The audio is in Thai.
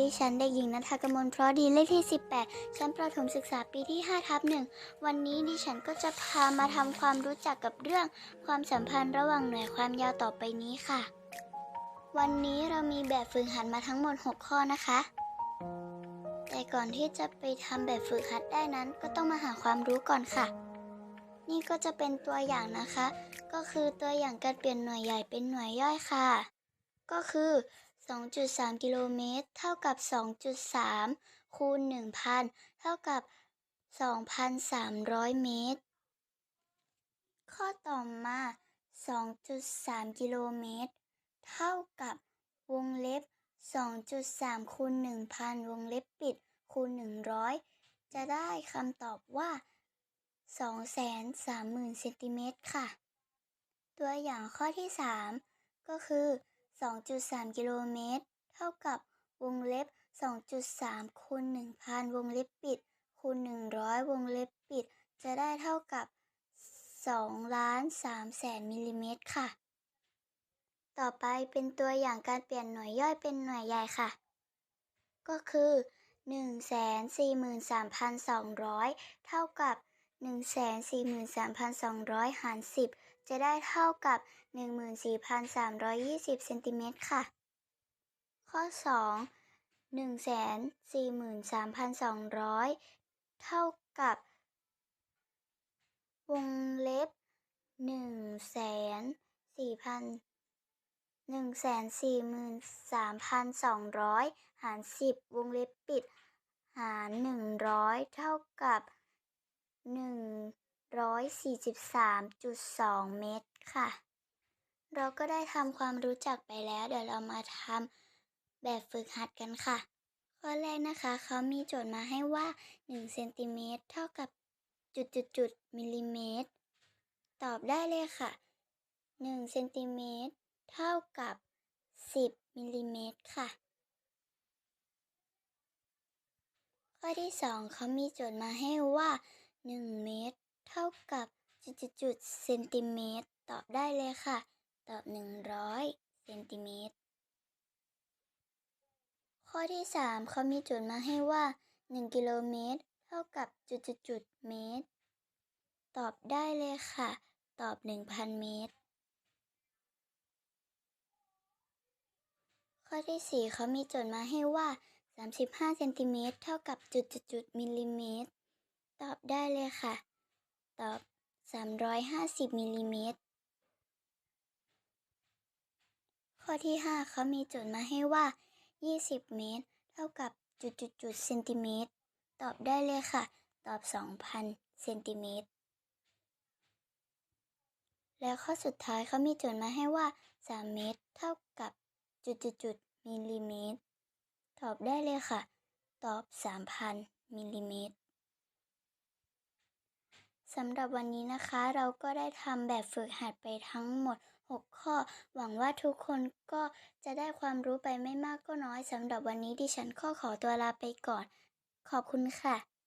ดิฉันเด็กหญิงนัทกมลเพราะดีเลขที่ 18 ชั้นประถมศึกษาปีที่5ทับหนึ่งวันนี้ดิฉันก็จะพามาทำความรู้จักกับเรื่องความสัมพันธ์ระหว่างหน่วยความยาวต่อไปนี้ค่ะ วันนี้เรามีแบบฝึกหัดมาทั้งหมด 6 ข้อนะคะ แต่ก่อนที่จะไปทำแบบฝึกหัดได้นั้น ก็ต้องมาหาความรู้ก่อนค่ะ นี่ก็จะเป็นตัวอย่างนะคะ ก็คือตัวอย่างการเปลี่ยนหน่วยใหญ่เป็นหน่วยย่อยค่ะ ก็คือ 2.3 กิโลเมตร เท่ากับ 2.3 คูณ 1,000 เท่ากับ 2,300 เมตร ข้อต่อมา 2.3 กิโลเมตร เท่ากับวงเล็บ 2.3 คูณ 1,000 วงเล็บปิด คูณ 100 จะได้คำตอบว่า 230,000เซนติเมตรค่ะ ตัวอย่างข้อที่ 3 ก็คือ 2.3 กิโลเมตร เท่ากับวงเล็บ 2.3 คูณ 1,000 วงเล็บปิด คูณ 100 วงเล็บปิด จะได้เท่ากับ2ล้าน3แสนมิลลิเมตรค่ะ ต่อไปเป็นตัวอย่างการเปลี่ยนหน่วยย่อยเป็นหน่วยใหญ่ค่ะ ก็คือ 143,200 เท่ากับ 143,200 หาร 10 จะได้เท่ากับ 14,320เซนติเมตรค่ะ ข้อ 2 143,200 เท่ากับ วงเล็บ 1,4,000 143,200 หาร 10 วงเล็บปิด หาร 100 เท่ากับ 143.2 เมตรค่ะ เราก็ได้ทำความรู้จักไปแล้ว เดี๋ยวเรามาทำแบบฝึกหัดกันค่ะ ข้อแรกนะคะ เขามีโจทย์มาให้ว่า1เซนติเมตรเท่ากับจุดจุดจุดมิลลิเมตร ตอบได้เลยค่ะ1เซนติเมตรเท่ากับ 10มิลลิเมตรค่ะ ข้อที่ 2เขามีโจทย์มาให้ว่า 1 เมตร เท่ากับจุดจุดจุดๆเซนติเมตร ตอบได้เลยค่ะ ตอบ 100 เซนติเมตร ข้อที่ 3 เขามีโจทย์มาให้ว่า 1 กิโลเมตร เท่ากับจุดจุดจุดๆเมตร ตอบได้เลยค่ะ ตอบ 1,000 เมตร ข้อที่ 4 เขามีโจทย์มาให้ว่า 35 เซนติเมตร เท่ากับจุดจุดจุดๆๆมิลลิเมตร ตอบได้เลยค่ะ ตอบ 350มิลลิเมตร ข้อที่ 5 เขามีโจทย์มาให้ว่า 20 เมตร เท่ากับจุดจุดจุดเซนติเมตร ตอบได้เลยค่ะ ตอบ 2,000เซนติเมตร แล้วข้อสุดท้ายเขามีโจทย์มาให้ว่า 3 เมตร เท่ากับจุดจุดจุดมิลลิเมตร ตอบได้เลยค่ะ ตอบ 3,000มิลลิเมตร สำหรับวันนี้นะคะเราก็ได้ทำแบบฝึกหัดไปทั้งหมด 6 ข้อ หวังว่าทุกคนก็จะได้ความรู้ไปไม่มากก็น้อยสำหรับวันนี้ดิฉันก็ขอตัวลาไปก่อน ขอบคุณค่ะ